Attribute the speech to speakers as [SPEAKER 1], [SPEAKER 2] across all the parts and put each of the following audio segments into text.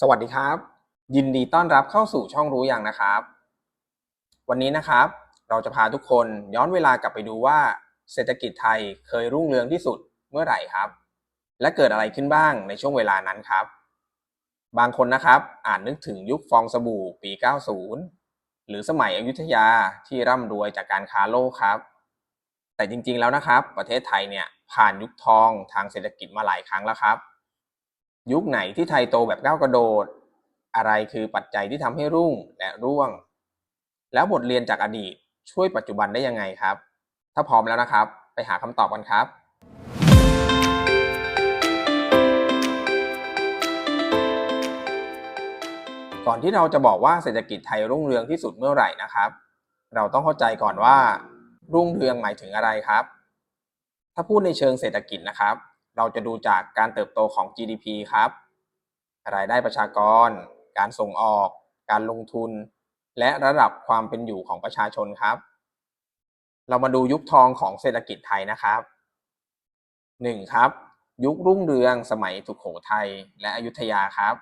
[SPEAKER 1] สวัสดีครับ ยินดีต้อนรับเข้าสู่ช่องรู้อย่างนะครับ วันนี้นะครับ เราจะพาทุกคนย้อนเวลากลับไปดูว่า เศรษฐกิจไทยเคยรุ่งเรืองที่สุดเมื่อไหร่ครับ และเกิดอะไรขึ้นบ้างในช่วงเวลานั้นครับ บางคนนะครับอาจนึกถึงยุคฟองสบู่ปี 90 หรือสมัยอยุธยาที่ร่ำรวยจากการค้าโลกครับ แต่จริงๆแล้วนะครับ ประเทศไทยเนี่ยผ่านยุคทองทางเศรษฐกิจมาหลายครั้งแล้วครับ ยุคไหนที่ไทยโตแบบก้าวกระโดด อะไรคือปัจจัยที่ทำให้รุ่งและร่วง แล้วบทเรียนจากอดีตช่วยปัจจุบันได้ยังไงครับ ถ้าพร้อมแล้วนะครับ ไปหาคำตอบกันครับก่อนที่เราจะบอกว่าเศรษฐกิจไทยรุ่งเรืองที่สุดเมื่อไหร่นะครับ เราต้องเข้าใจก่อนว่า รุ่งเรืองหมายถึงอะไรครับ ถ้าพูดในเชิงเศรษฐกิจนะครับ เราจะดูจากการเติบโตของ GDP ครับ รายได้ประชากร การส่งออก การลงทุน และระดับความเป็นอยู่ของประชาชนครับ เรามาดูยุคทองของเศรษฐกิจไทยนะครับ 1. ครับ ยุครุ่งเรืองสมัยสุโขทัยและอยุธยาครับ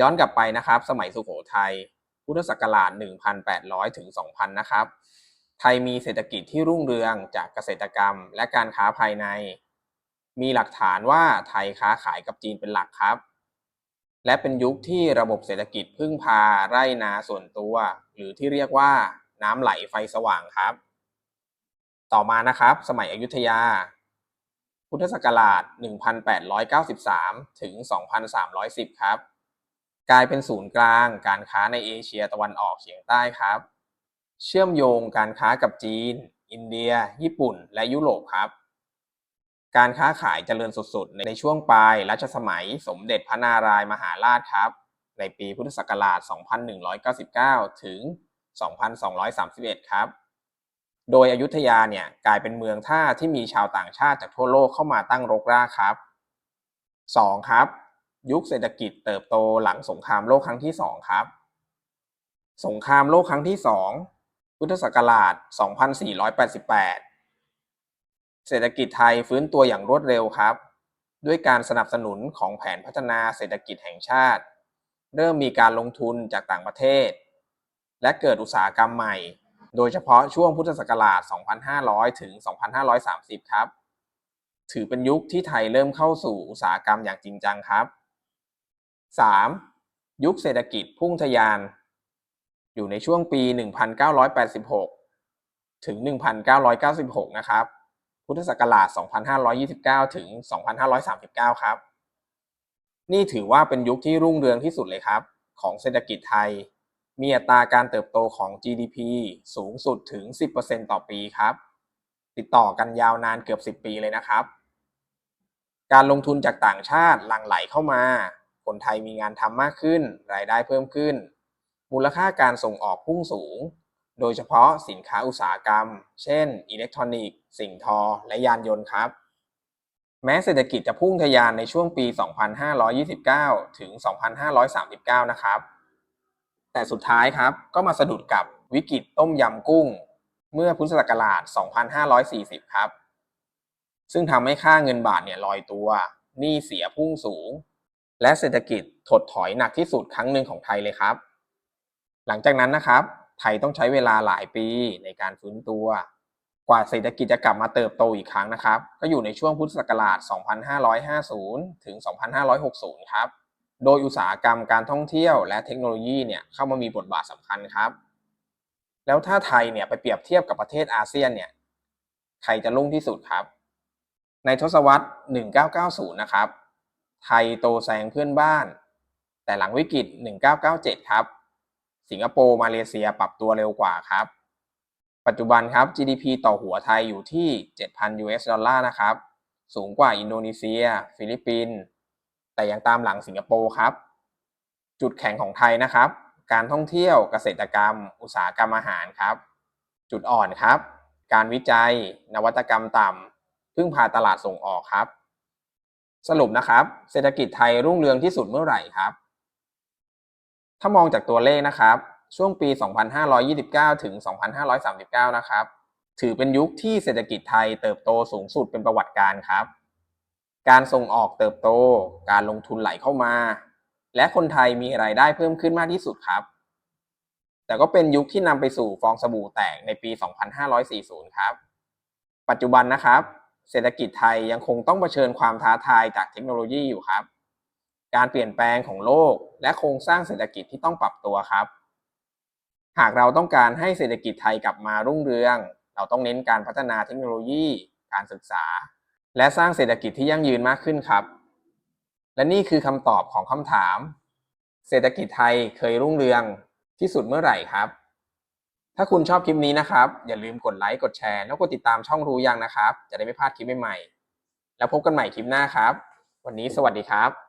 [SPEAKER 1] ย้อนกลับไปนะครับ สมัยสุโขทัยพุทธศักราช 1,800 ถึง 2,000 นะครับ ไทยมีเศรษฐกิจที่รุ่งเรืองจากเกษตรกรรม และการค้าภายใน มีหลักฐานว่าไทยค้าขายกับจีนเป็นหลักครับ และเป็นยุคที่ระบบเศรษฐกิจพึ่งพาไร่นาส่วนตัว หรือที่เรียกว่าน้ำไหลไฟสว่างครับ ต่อมานะครับ สมัยอยุธยา พุทธศักราช 1893 ถึง 2310 ครับ กลายเป็นศูนย์กลางการค้าในเอเชียตะวันออกเฉียงใต้ครับ เชื่อมโยงการค้ากับจีน อินเดีย ญี่ปุ่น และยุโรปครับ การค้าขายเจริญสุดๆ ในช่วงปลายรัชสมัยสมเด็จพระนารายมหาราชครับ ในปีพุทธศักราช 2199 ถึง 2231 ครับ โดยอยุธยาเนี่ยกลายเป็นเมืองท่าที่มีชาวต่างชาติจากทั่วโลกเข้ามาตั้งรกรากครับ 2. ครับ ยุคเศรษฐกิจเติบโตหลังสงครามโลกครั้งที่ 2 ครับ สงครามโลกครั้งที่ 2 พุทธศักราช 2488 เศรษฐกิจไทยฟื้นตัวอย่างรวดเร็วครับ ด้วยการสนับสนุนของแผนพัฒนาเศรษฐกิจแห่งชาติ เริ่มมีการลงทุนจากต่างประเทศ และเกิดอุตสาหกรรมใหม่ โดยเฉพาะช่วงพุทธศักราช 2500 ถึง 2530 ครับ ถือเป็นยุคที่ไทยเริ่มเข้าสู่อุตสาหกรรมอย่างจริงจังครับ 3. ยุคเศรษฐกิจพุ่งทะยาน อยู่ในช่วงปี 1986 ถึง 1996 นะครับ พุทธศักราช 2529 ถึง 2539 ครับ นี่ถือว่าเป็นยุคที่รุ่งเรืองที่สุดเลยครับ ของเศรษฐกิจไทย มีอัตราการเติบโตของ GDP สูงสุดถึง 10%ต่อปีครับ ติดต่อกันยาวนานเกือบ 10 ปีเลยนะครับ การลงทุนจากต่างชาติหลั่งไหลเข้ามา คนไทยมีงานทำมากขึ้น รายได้เพิ่มขึ้น มูลค่าการส่งออกพุ่งสูง โดยเฉพาะสินค้าอุตสาหกรรม เช่น อิเล็กทรอนิกส์ สิ่งทอ และยานยนต์ครับ แม้เศรษฐกิจจะพุ่งทะยานในช่วงปี 2529 ถึง 2539 นะครับ แต่สุดท้ายครับ ก็มาสะดุดกับวิกฤตต้มยำกุ้ง เมื่อพุทธศักราช 2540 ครับ ซึ่งทำให้ค่าเงินบาทเนี่ยลอยตัว หนี้เสียพุ่งสูง และเศรษฐกิจถดถอยหนักที่สุดครั้งหนึ่งของไทยเลยครับ หลังจากนั้นนะครับ ไทยต้องใช้เวลาหลายปีในการฟื้นตัว กว่าเศรษฐกิจจะกลับมาเติบโตอีกครั้งนะครับ ก็อยู่ในช่วงพุทธศักราช 2550 ถึง 2560 ครับ โดยอุตสาหกรรมการท่องเที่ยวและเทคโนโลยีเนี่ยเข้ามามีบทบาทสำคัญครับ แล้วถ้าไทยเนี่ยไปเปรียบเทียบกับประเทศอาเซียนเนี่ยใครจะรุ่งที่สุดครับ ในทศวรรษ 1990 นะครับ ไทยโตแซงเพื่อนบ้าน แต่หลังวิกฤต 1997 ครับ สิงคโปร์มาเลเซียปรับตัวเร็วกว่าครับ ปัจจุบันครับ GDP ต่อหัวไทยอยู่ที่ 7,000 US ดอลลาร์นะครับ สูงกว่าอินโดนีเซีย ฟิลิปปินส์แต่ยังตามหลังสิงคโปร์ครับ จุดแข็งของไทยนะครับ การท่องเที่ยวเกษตรกรรม อุตสาหกรรมอาหารครับ จุดอ่อนครับ การวิจัย นวัตกรรมต่ำพึ่งพาตลาดส่งออกครับ สรุปนะครับ เศรษฐกิจไทยรุ่งเรืองที่สุดเมื่อไหร่ครับ ถ้ามองจากตัวเลขนะครับ ช่วงปี 2529 ถึง 2539 นะครับ ถือเป็นยุคที่เศรษฐกิจไทยเติบโตสูงสุดเป็นประวัติการครับ การส่งออกเติบโต การลงทุนไหลเข้ามา และคนไทยมีรายได้เพิ่มขึ้นมากที่สุดครับ แต่ก็เป็นยุคที่นำไปสู่ฟองสบู่แตกในปี 2540 ครับ ปัจจุบันนะครับ เศรษฐกิจไทยยังคงต้องเผชิญความท้าทายจากเทคโนโลยีอยู่ครับ การเปลี่ยนแปลงของโลก และโครงสร้างเศรษฐกิจที่ต้องปรับตัวครับ หากเราต้องการให้เศรษฐกิจไทยกลับมารุ่งเรือง เราต้องเน้นการพัฒนาเทคโนโลยี การศึกษา และสร้างเศรษฐกิจที่ยั่งยืนมากขึ้นครับ และนี่คือคำตอบของคำถาม เศรษฐกิจไทยเคยรุ่งเรืองที่สุดเมื่อไหร่ครับ ถ้าคุณชอบคลิปนี้นะครับ อย่าลืมกดไลค์ กดแชร์ แล้วกดติดตามช่องรู้ยังนะครับ จะได้ไม่พลาดคลิปใหม่ๆ แล้วพบกันใหม่คลิปหน้าครับ วันนี้สวัสดีครับ